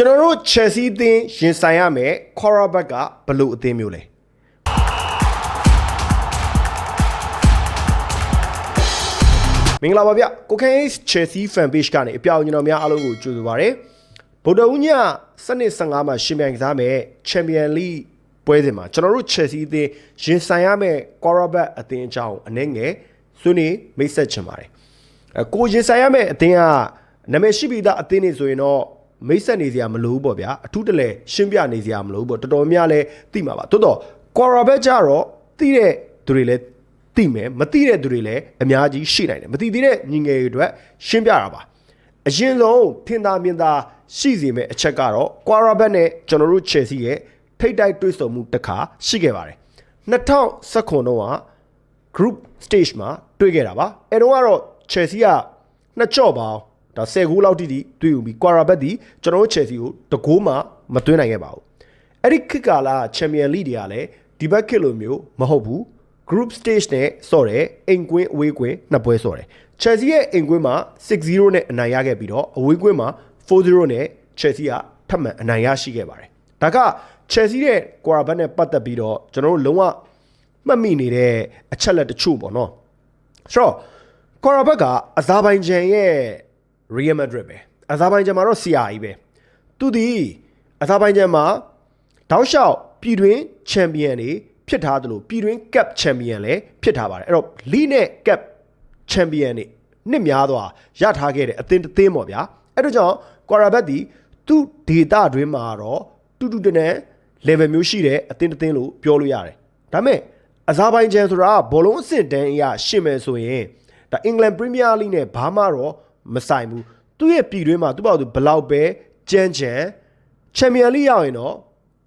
ကျွန်တော်တို့ Chelsea အသင်းရင်ဆိုင်ရမယ် Cornerback ကဘယ်လိုအသင်းမျိုးလဲမင်္ဂလာပါဗျကိုခိုင် Chelsea fan page ကနေအပြောင်ကျွန်တော်များအားလုံးကိုကြိုဆိုပါရစေဗုဒ္ဓဦးညစနစ်15မှာရှင်ပြိုင်ကစားမယ် Champion League ပွဲစဉ်မှာကျွန်တော်တို့ Chelsea အသင်းရင်ဆိုင်ရမယ် Cornerback အသင်းအကြောင်းအနေငယ်ဆွေးနွေးမိတ်ဆက်ချင်ပါတယ်အဲကိုရင်ဆိုင်ရမယ်အသင်းကနာမည်ရှိပြီးသားအသင်းနေဆိုရင်တော့ မိတ်ဆက်နေစရာမလိုဘူးပေါ့ဗျာအထူးတလဲရှင်းပြနေစရာမလိုဘူးပေါ့တော်တော်များများလဲသိမှာပါတိုးတော့ Cornerback ကြတော့သိတဲ့သူတွေလဲသိမယ်မသိတဲ့သူတွေလည်းအများကြီးရှိနိုင်တယ်မသိသေးတဲ့ညီငယ်တွေအတွက်ရှင်းပြတာပါအရင်ဆုံးထင်သာမြင်သာရှိစီမဲ့အချက်ကတော့ Quarterback နဲ့ကျွန်တော်တို့ Chelsea ရဲ့ထိတ်တိုက်တွေ့ဆုံမှုတစ်ခါရှိခဲ့ပါတယ်2019တုန်းက group stage မှာတွေ့ခဲ့တာပါအဲတုန်းကတော့ Chelsea ကနှစ်ကြော့ပေါင်း ဒါ10ဂိုးလောက်တိတိတွေ့ယူပြီး Quarterback ဒီကျွန်တော်တို့ Chelsea ကိုတကိုးမှမသွင်းနိုင်ခဲ့ပါဘူးအဲ့ဒီခေတ်ကာလ Champion League တွေကလည်းဒီဘက်ခေတ်လိုမျိုးမဟုတ်ဘူး group stage နဲ့ဆော့တယ်အိမ်ကွင်းအဝေးကွင်းနှစ်ပွဲဆော့တယ် Chelsea ရဲ့အိမ်ကွင်းမှာ6-0နဲ့အနိုင်ရခဲ့ပြီးတော့အဝေးကွင်းမှာ4-0နဲ့ Chelsea ကထပ်မံအနိုင်ရရှိခဲ့ပါတယ်ဒါက Chelsea ရဲ့ quarterback နဲ့ပတ်သက်ပြီးတော့ကျွန်တော်တို့လုံးဝမှတ်မိနေတဲ့အချက်လက်တချို့ပေါ့နော်ဆိုတော့ quarterback ကအဇာဘိုင်ဂျန်ရဲ့ Real Madrid ပဲအဇာဘိုင်ဂျန်မှာတော့ဆရာကြီးပဲသူဒီအဇာဘိုင်ဂျန်မှာတောက်လျှောက်ပြည်တွင်းချန်ပီယံတွေဖြစ်ထားသလိုပြည်တွင်း cap ချန်ပီယံလည်းဖြစ်ထားပါတယ်အဲ့တော့ league နဲ့ cap ချန်ပီယံတွေနှစ်များစွာရထားခဲ့တဲ့အသင်းတစ်သင်းပေါ့ဗျာအဲ့တော့ကြောင့် quarterback ဒီသူ့ဒေတာတွင်းမှာတော့တူတူတနန် level မျိုးရှိတဲ့အသင်းတစ်သင်းလို့ပြောလို့ရတယ်ဒါပေမဲ့အဇာဘိုင်ဂျန်ဆိုတာကဘောလုံးအဆင့်တန်းအရာရှင်းမယ်ဆိုရင်ဒါအင်္ဂလန်ပရီးမီးယားလိနဲ့ဘာမှတော့ မဆိုင်ဘူးသူ့ရဲ့ပြည်တွင်းမှာသူ့ပေါ့သူဘလောက်ပဲကြမ်းကြမ်းချန်ပီယံလိရောက်ရင်တော့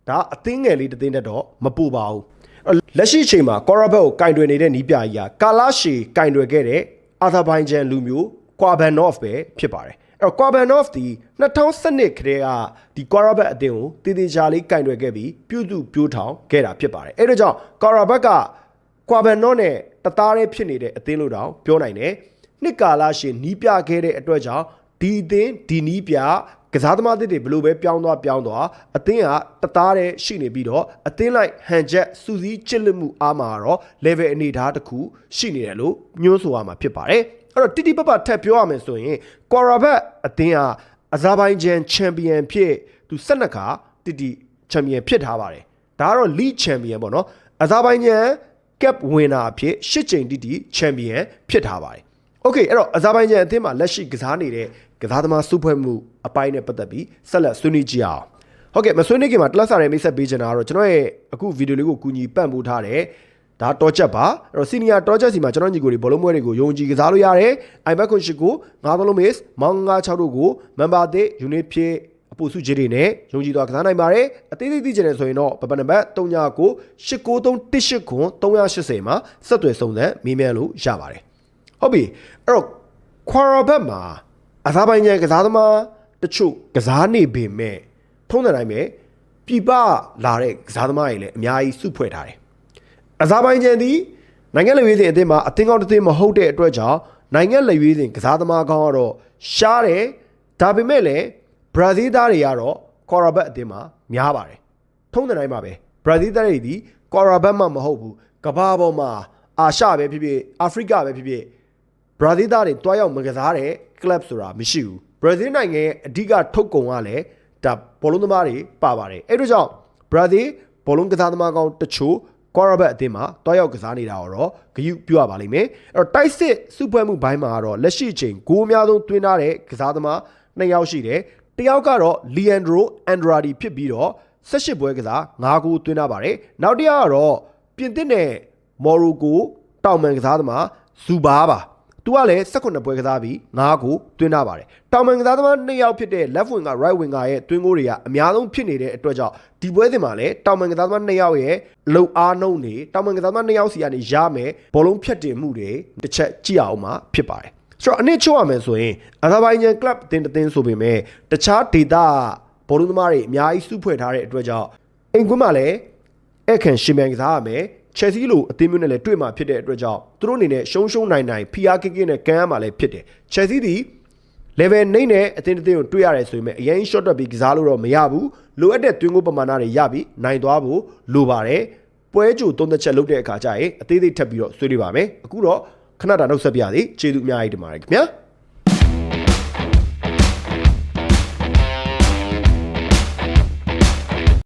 ဒါအသင်းငယ်လေးတစ်သင်းတက်တော့မပူပါဘူးအဲ့လက်ရှိအချိန်မှာကော်ရာဘက်ကိုကင်တွယ်နေတဲ့နီးပြကြီးကကာလာရှီကင်တွယ်ခဲ့တဲ့အာသာဘိုင်ဂျန်လူမျိုးကွာဘန်နော့ဖ်ပဲဖြစ်ပါတယ်အဲ့တော့ကွာဘန်နော့ဖ်ဒီ2012ခရဲကဒီကွာရာဘက်အသင်းကိုတည်တည်ချာလေးကင်တွယ်ခဲ့ပြီးပြုစုပြိုးထောင်ခဲ့တာဖြစ်ပါတယ်အဲ့ဒါကြောင့်ကွာရာဘက်ကကွာဘန်နော့နဲ့တသားတည်းဖြစ်နေတဲ့အသင်းလို့တောင်ပြောနိုင်တယ် နှစ်ကာလရှင်နီးပြခဲ့တဲ့အတွက်ကြောင့်ဒီအသင်းဒီနီးပြကစားသမားတွေဘလို့ပဲပြောင်းသွားပြောင်းသွားအသင်းကတသားတည်းရှိနေပြီးတော့အသင်းလိုက်ဟန်ချက်စူးစီးချစ်လက်မှုအားမှာတော့ level အနေအထားတစ်ခုရှိနေတယ်လို့ညွှန်းဆိုရမှာဖြစ်ပါတယ်အဲ့တော့တိတိပပထက်ပြောရမယ်ဆိုရင်ကွာရာဘတ်အသင်းကအဇာဘိုင်ဂျန်ချန်ပီယံဖြစ်သူ၁၂ခါတိတိချန်ပီယံဖြစ်ထားပါတယ်ဒါကတော့ league champion ပေါ့နော်အဇာဘိုင်ဂျန် cap winner အဖြစ်၈ချိန်တိတိချန်ပီယံဖြစ်ထားပါတယ် โอเคအဲ့တော့အဇာဘိုင်ဂျန်အသင်းမှာလက်ရှိကစားနေတဲ့ကစားသမားစုဖွဲ့မှုအပိုင်းနဲ့ပတ်သက်ပြီးဆက်လက်ဆွေးနွေးကြည့်အောင်ဟုတ်ကဲ့မဆွေးနွေးခင်မှာတလက်စာရဲ့မိတ်ဆက်ပေးချင်တာကတော့ကျွန်တော်ရဲ့အခုဗီဒီယိုလေးကိုကူညီပံ့ပိုးထားတယ်ဒါတော့ချက်ပါအဲ့တော့စီနီယာတော့ချက်စီမှာကျွန်တော်ညီကိုတွေဘောလုံးပွဲတွေကိုယုံကြည်ကစားလို့ရတယ်အိုင်ဘက်ခွန်ရှိကိုငါးသလုံးမစ်မောင်ငါ6တို့ကိုမန်ပါသစ်ယူနစ်ဖြစ်အပူစုကြီးတွေနဲ့ယုံကြည်သွားကစားနိုင်ပါတယ်အသေးသေးသိချင်တယ်ဆိုရင်တော့ပပနံပါတ်39 893 18ခွန်380မှာဆက်သွယ်စုံစမ်းမေးမြန်းလို့ရပါတယ် ဟုတ်ပြီအဲ့တော့ခွာရဘတ်မှာအသာပိုင်းကျန်ကစားသမားတချို့ကစားနေပေမဲ့ထုံးတဲ့တိုင်းပဲပြပလာတဲ့ကစားသမားတွေလည်းအများကြီးစုဖွဲ့ထားတယ်အသာပိုင်းကျန်သည်နိုင်ငံလက်ရွေးစင်အသင်းမှာအသင်းကောင်းတစ်သင်းမဟုတ်တဲ့အတွက်ကြောင့်နိုင်ငံလက်ရွေးစင်ကစားသမားကောင်းကတော့ရှားတယ်ဒါပေမဲ့လည်းဘရာဇီးသားတွေကတော့ကော်ရာဘတ်အသင်းမှာများပါတယ်ထုံးတဲ့တိုင်းပါပဲဘရာဇီးသားတွေဒီကော်ရာဘတ်မှမဟုတ်ဘူးကမ္ဘာပေါ်မှာအာရှပဲဖြစ်ဖြစ်အာဖရိကပဲဖြစ်ဖြစ် ဘရာဇီးသားတွေတွားရောက်မကစားတဲ့ club ဆိုတာမရှိဘူးဘရာဇီးနိုင်ငံရဲ့အဓိကထုတ်ကုန်ကလည်းဒါဘောလုံးသမားတွေပါပါတယ်အဲ့တို့ကြောင့်ဘရာဇီးဘောလုံးကစားသမားကောင်းတချို့ကွာရဘတ်အသင်းမှာတွားရောက်ကစားနေတာတော့ဂယုပြုရပါလိမ့်မယ်အဲ့တော့တိုက်စစ်စုဖွဲ့မှုဘိုင်းမှာကတော့လက်ရှိအချိန်ဂိုးအများဆုံးသွင်းထားတဲ့ကစားသမားနှစ်ယောက်ရှိတယ်တယောက်ကတော့ Leandro Andrade ဖြစ်ပြီးတော့18ပွဲကစား9ဂိုးသွင်းထားပါတယ်နောက်တစ်ယောက်ကတော့ပြင်သစ်နဲ့မော်ရိုကိုတောင်မန်ကစားသမားဇူဘာပါ သူကလည်း18ပွဲကစားပြီး9ကိုသွင်းထားပါတယ်။တောင်မန်ကစားသမား2ယောက်ဖြစ်တဲ့ left winger right winger ရဲ့သွင်းကိုတွေကအများဆုံးဖြစ်နေတဲ့အတွက်ကြောင့်ဒီပွဲစဉ်မှာလည်းတောင်မန်ကစားသမား2ယောက်ရဲ့လုံအားနှုံးနေတောင်မန်ကစားသမား2ယောက်စီကနေရမယ်ဘောလုံးဖြတ်တင်မှုတွေတစ်ချက်ကြည့်အောင်မှဖြစ်ပါတယ်။ဆိုတော့အနည်းချို့ရမယ်ဆိုရင်အသာဘိုင်ဂျန်ကလပ်အသင်းတစ်သင်းဆိုပေမဲ့တခြားဒေတာဘောလုံးသမားတွေအများကြီးစုဖွဲ့ထားတဲ့အတွက်ကြောင့်အိမ်ကွင်းမှာလည်းအခန့်ရှင်မြန်ကစားရမယ် ချက်စီလိုအသင်းမျိုးနဲ့လည်းတွေ့မှာဖြစ်တဲ့အတွက်ကြောင့်သူတို့အနေနဲ့ရှုံးရှုံးနိုင်နိုင်ဖီအားကိကိနဲ့ကန်ရမှာလည်းဖြစ်တယ်ချက်စီသည် level နှိမ့်တဲ့အသင်းတစ်သင်းကိုတွေ့ရတယ်ဆိုပေမဲ့အရင် short တက်ပြီးကစားလို့တော့မရဘူးလိုအပ်တဲ့တွင်းကိုပမာဏတွေရပြီးနိုင်သွားဖို့လိုပါတယ်ပွဲကြိုသုံးသက်ချက်လုပ်တဲ့အခါကျရင်အသေးသေးထပ်ပြီးတော့ဆွေးနွေးပါမယ်အခုတော့ခဏတာနှုတ်ဆက်ပြသည်ကျေးဇူးအများကြီးတင်ပါတယ်ခင်ဗျာ